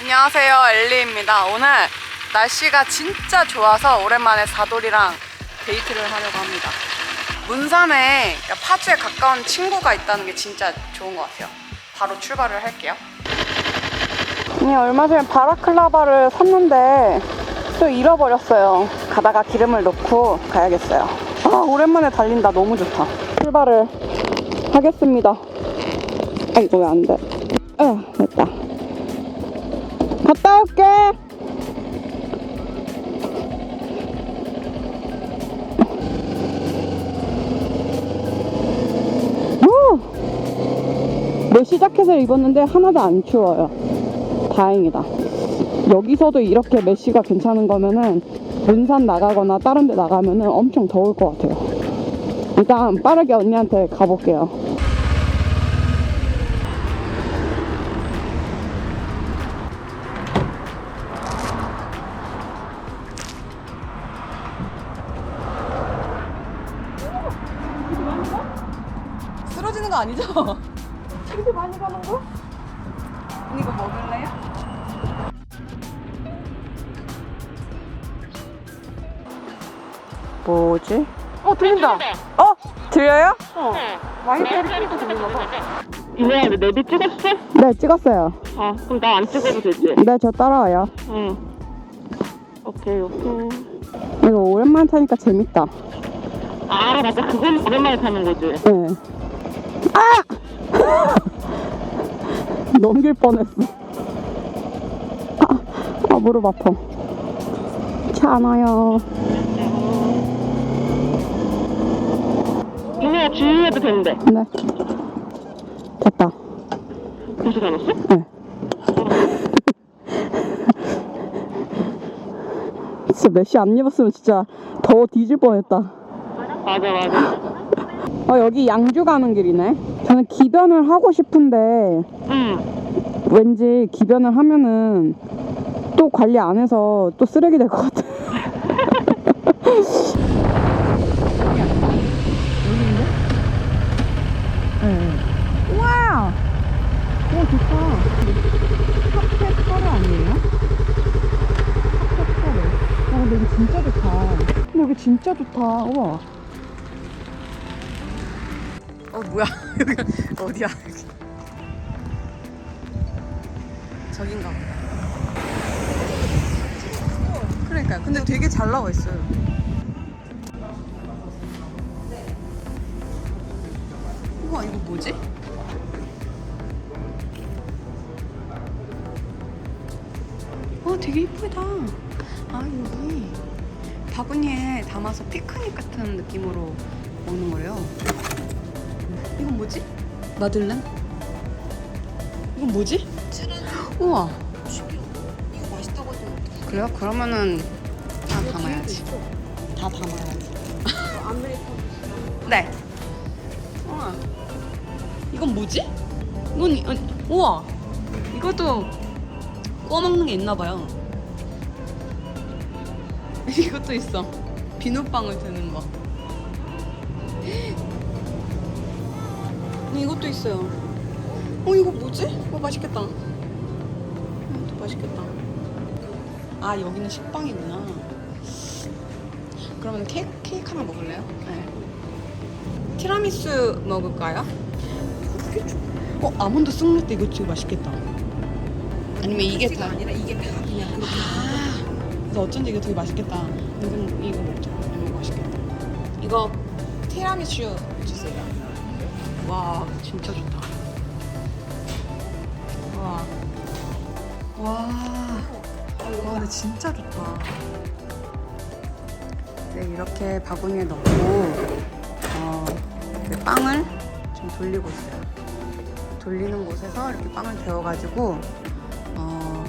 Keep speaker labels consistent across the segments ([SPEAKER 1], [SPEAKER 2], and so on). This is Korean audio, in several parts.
[SPEAKER 1] 안녕하세요 엘리입니다. 오늘 날씨가 진짜 좋아서 오랜만에 사돌이랑 데이트를 하려고 합니다. 문산에 그러니까 파주에 가까운 친구가 있다는 게 진짜 좋은 것 같아요. 바로 출발을 할게요. 네, 얼마 전에 바라클라바를 샀는데 또 잃어버렸어요. 가다가 기름을 넣고 가야겠어요. 아 오랜만에 달린다. 너무 좋다. 출발을 하겠습니다. 아 이거 왜안 돼? 어 됐다 갔다 올게. 오! 메시 자켓을 입었는데 하나도 안 추워요. 다행이다. 여기서도 이렇게 메시가 괜찮은 거면은 문산 나가거나 다른 데 나가면은 엄청 더울 것 같아요. 일단 빠르게 언니한테 가볼게요. 쓰러지는 거 아니죠? 이렇게 많이 가는 거? 언니 이거 먹을래요? 뭐지? 어 들린다. 어 들려요? 어. 와이파이를 켜도 들리나 봐.
[SPEAKER 2] 이번에 내비 찍었어?
[SPEAKER 1] 네 찍었어요.
[SPEAKER 2] 아, 그럼 나 안 찍어도 되지?
[SPEAKER 1] 네 저 따라와요.
[SPEAKER 2] 응. 오케이, 오케이.
[SPEAKER 1] 이거 오랜만에 타니까 재밌다.
[SPEAKER 2] 아, 맞다. 그건 오랜만에 타는 거지.
[SPEAKER 1] 네. 아! 넘길 뻔했어. 아, 아 무릎 아파. 괜찮아요.
[SPEAKER 2] 이거 주유해도 되는데.
[SPEAKER 1] 네. 됐다.
[SPEAKER 2] 벌써 다 넣었어?
[SPEAKER 1] 네. 진짜 메시 안 입었으면 진짜 더워 뒤질 뻔했다.
[SPEAKER 2] 맞아, 맞아.
[SPEAKER 1] 어, 여기 양주 가는 길이네. 저는 기변을 하고 싶은데
[SPEAKER 2] 응.
[SPEAKER 1] 왠지 기변을 하면은 또 관리 안 해서 또 쓰레기 될 것 같아. 네. 와! 오, 좋다. 카페 터르 아니에요? 카페 터르. 와, 근데 여기 진짜 좋다. 근데 여기 진짜 좋다. 우와. 어, 뭐야. 어디야? 저긴가 보다. 그러니까 근데 되게 잘 나와 있어요. 우와 이거 뭐지? 어 되게 이쁘다. 아 여기 바구니에 담아서 피크닉 같은 느낌으로 먹는 거예요. 이건 뭐지? 마들렌? 이건 뭐지? 우와.
[SPEAKER 3] 이거 맛있다고 했더니
[SPEAKER 1] 그래요? 그러면은 다 담아야지. 다 담아야지.
[SPEAKER 3] 아메리카노
[SPEAKER 1] 네. 우와. 이건 뭐지? 이건 이- 아니, 우와. 이것도 구워 먹는 게 있나 봐요. 이것도 있어. 비눗방울 드는 거. 이것도 있어요. 어 이거 뭐지? 어 맛있겠다. 어, 또 맛있겠다. 아 여기는 식빵이구나. 그러면 케이크, 케이크 하나 먹을래요? 네. 티라미수 먹을까요?
[SPEAKER 3] 어
[SPEAKER 1] 아몬드 쑥라떼 이거 되게 맛있겠다. 아니면 이게
[SPEAKER 3] 이게
[SPEAKER 1] 다.
[SPEAKER 3] 아니라 이게 다 그냥 그렇게
[SPEAKER 1] 아, 그래서 어쩐지 이거 되게 맛있겠다. 이건 이거 먹자. 이거 맛있겠다. 이거 티라미수 주세요. 와, 진짜 좋다. 와, 와, 와, 근데 진짜 좋다. 네, 이렇게 바구니에 넣고 어, 이렇게 빵을 좀 돌리고 있어요. 돌리는 곳에서 이렇게 빵을 데워가지고 어,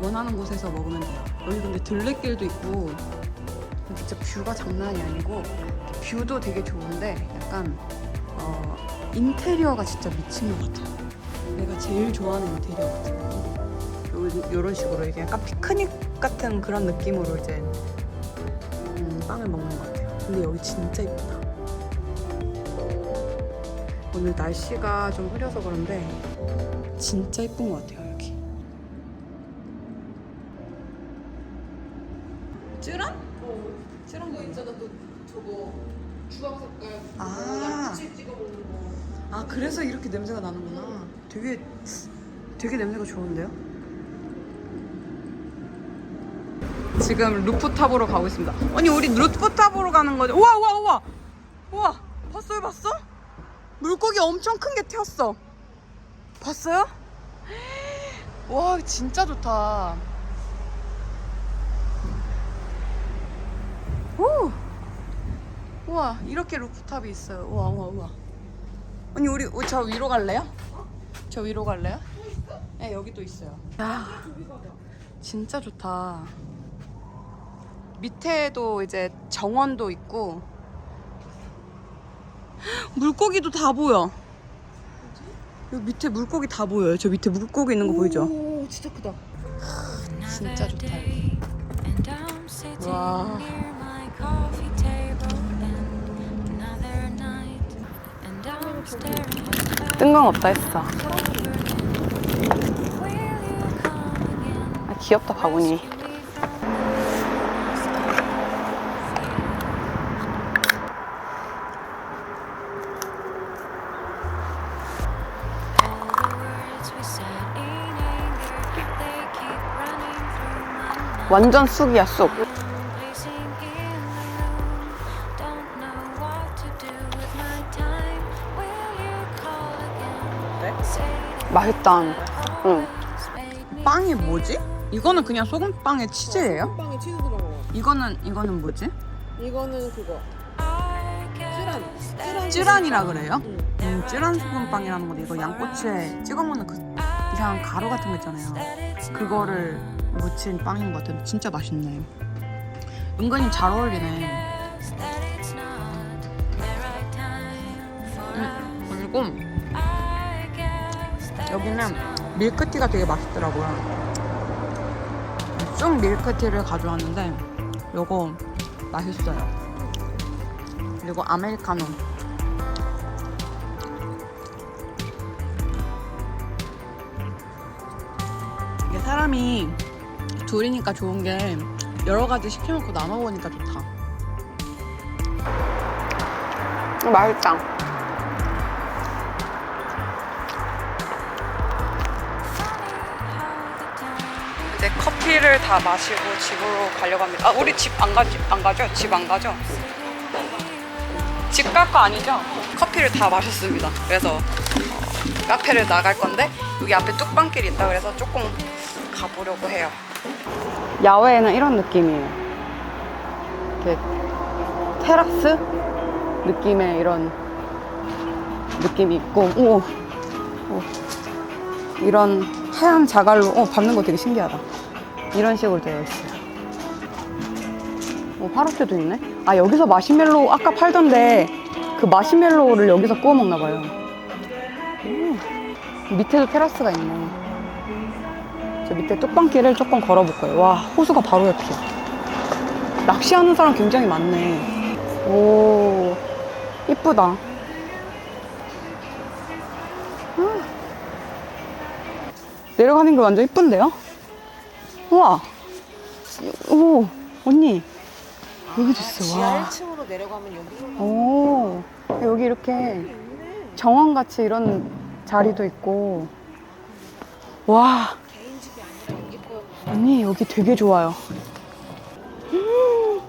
[SPEAKER 1] 원하는 곳에서 먹으면 돼요. 여기 근데 들레길도 있고 진짜 뷰가 장난이 아니고 뷰도 되게 좋은데 약간 어, 인테리어가 진짜 미친 것 같아요. 내가 제일 좋아하는 인테리어 같은 요, 요런 식으로 이게 약간 피크닉 같은 그런 느낌으로 이제 음, 빵을 먹는 것 같아요. 근데 여기 진짜 이쁘다. 오늘 날씨가 좀 흐려서 그런데 진짜 이쁜 것 같아요 여기. 쯔란?
[SPEAKER 3] 어.
[SPEAKER 1] 쯔란
[SPEAKER 3] 그거 있잖아 그 저거 주황 색깔
[SPEAKER 1] 아.
[SPEAKER 3] 야채 찍어 먹는 거.
[SPEAKER 1] 아 그래서 이렇게 냄새가 나는구나. 되게 되게 냄새가 좋은데요? 지금 루프탑으로 가고 있습니다. 아니 우리 루프탑으로 가는 거죠? 우와 우와 우와 우와 봤어요 봤어? 물고기 엄청 큰 게 튀었어. 봤어요? 와 진짜 좋다. 오 우와 이렇게 루프탑이 있어요. 우와 우와 우와. 언니 우리 어, 저 위로 갈래요? 저 위로 갈래요? 네 여기 또 있어요. 야 진짜 좋다. 밑에도 이제 정원도 있고 물고기도 다 보여. 여기 밑에 물고기 다 보여요. 저 밑에 물고기 있는 거 보이죠?
[SPEAKER 3] 오 진짜 크다.
[SPEAKER 1] 진짜 좋다. 와. 뜬금없다 했어. 아, 귀엽다 바구니. 완전 쑥이야 쑥. 맛있다. 응. 빵이 뭐지? 이거는 그냥 소금빵에 치즈예요?
[SPEAKER 3] 빵에 치즈 들어가.
[SPEAKER 1] 이거는 이거는 뭐지?
[SPEAKER 3] 이거는 그거. 쯔란. 쯔란.
[SPEAKER 1] 쯔란이라 그래요?
[SPEAKER 3] 응.
[SPEAKER 1] 음, 쯔란 소금빵이라는 건데 이거 양꼬치에 찍어 먹는 그 이상한 가루 같은 거 있잖아요. 그거를 묻힌 빵인 것 같아요. 진짜 맛있네. 은근히 잘 어울리네. 음, 그리고 여기는 밀크티가 되게 맛있더라고요. 쑥 밀크티를 가져왔는데 요거 맛있어요. 그리고 아메리카노. 이게 사람이 둘이니까 좋은 게 여러 가지 시켜놓고 나눠 먹으니까 좋다. 맛있다. 커피를 다 마시고 집으로 가려고 합니다. 아, 우리 집 안 가지, 안 가죠? 집 안 가죠? 집 갈 거 아니죠? 커피를 다 마셨습니다. 그래서 어, 카페를 나갈 건데 여기 앞에 뚝방길이 있다 그래서 조금 가보려고 해요. 야외에는 이런 느낌이에요. 이렇게 테라스 느낌의 이런 느낌이 있고, 오, 오. 이런 하얀 자갈로, 어, 밟는 거 되게 신기하다. 이런 식으로 되어 있어요. 어, 화롯대도 있네. 아, 여기서 마시멜로 아까 팔던데 그 마시멜로를 여기서 구워 먹나 봐요. 오, 밑에도 테라스가 있네. 저 밑에 뚝방길을 조금 걸어볼 거예요. 와, 호수가 바로 옆이야. 낚시하는 사람 굉장히 많네. 오, 이쁘다. 아. 내려가는 게 완전 이쁜데요? 우와. 오, 언니. 여기도 있어.
[SPEAKER 3] 지하
[SPEAKER 1] 와.
[SPEAKER 3] 1층으로 내려가면 여기로
[SPEAKER 1] 오, 여기 이렇게 정원 같이 이런 자리도 있고. 와,
[SPEAKER 3] 개인 집이 아니라 여기 거
[SPEAKER 1] 언니 여기 되게 좋아요. 음.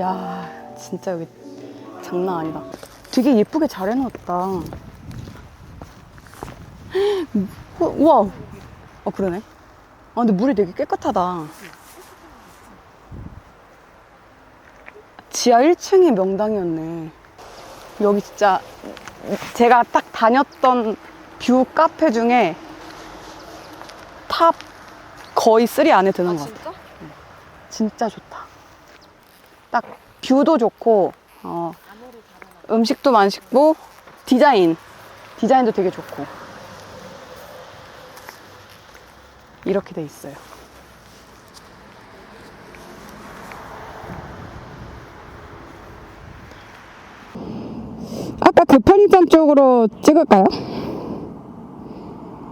[SPEAKER 1] 야, 진짜 여기 장난 아니다. 되게 예쁘게 잘 해놨다. 어, 우와. 어, 그러네. 아, 근데 물이 되게 깨끗하다. 지하 1층이 명당이었네. 여기 진짜 제가 딱 다녔던 뷰 카페 중에 탑 거의 3 안에 드는
[SPEAKER 3] 아
[SPEAKER 1] 것 같아요.
[SPEAKER 3] 진짜?
[SPEAKER 1] 진짜 좋다. 딱 뷰도 좋고 어. 음식도 맛있고 디자인 디자인도 되게 좋고 이렇게 돼 있어요. 아 아까 그 편의점 쪽으로 찍을까요?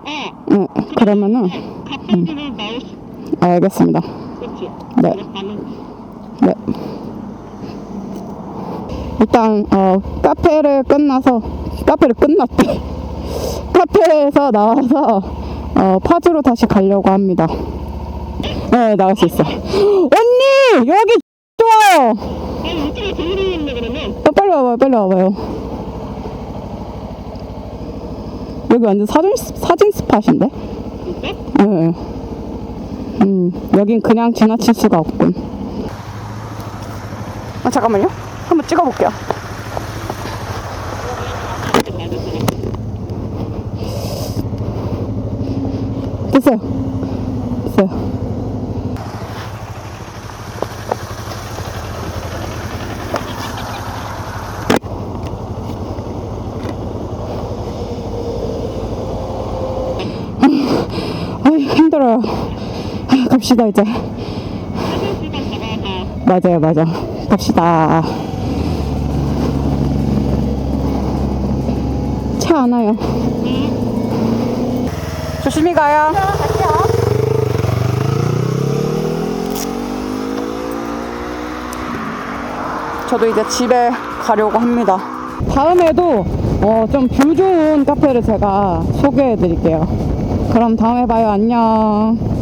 [SPEAKER 2] 어,
[SPEAKER 1] 응, 그러면은
[SPEAKER 2] 카페는 나올 수
[SPEAKER 1] 알겠습니다. 네. 네. 일단 어 카페를 끝나서 카페를 끝났대. 카페에서 나와서 어 파주로 다시 가려고 합니다. 네 나갈 수 있어. 언니 여기 좋아요. 어, 빨리 와봐요, 빨리 와봐요. 여기 완전 사진 사진 스팟인데? 네. 음 여긴 그냥 지나칠 수가 없군. 아 잠깐만요. 한번 찍어볼게요. 됐어요. 됐어요. 아 갑시다 이제. 맞아요, 맞아. 갑시다. 차 안 와요. 조심히 가요. 저도 이제 집에 가려고 합니다. 다음에도 어, 좀 뷰 좋은 카페를 제가 소개해 드릴게요. 그럼 다음에 봐요. 안녕.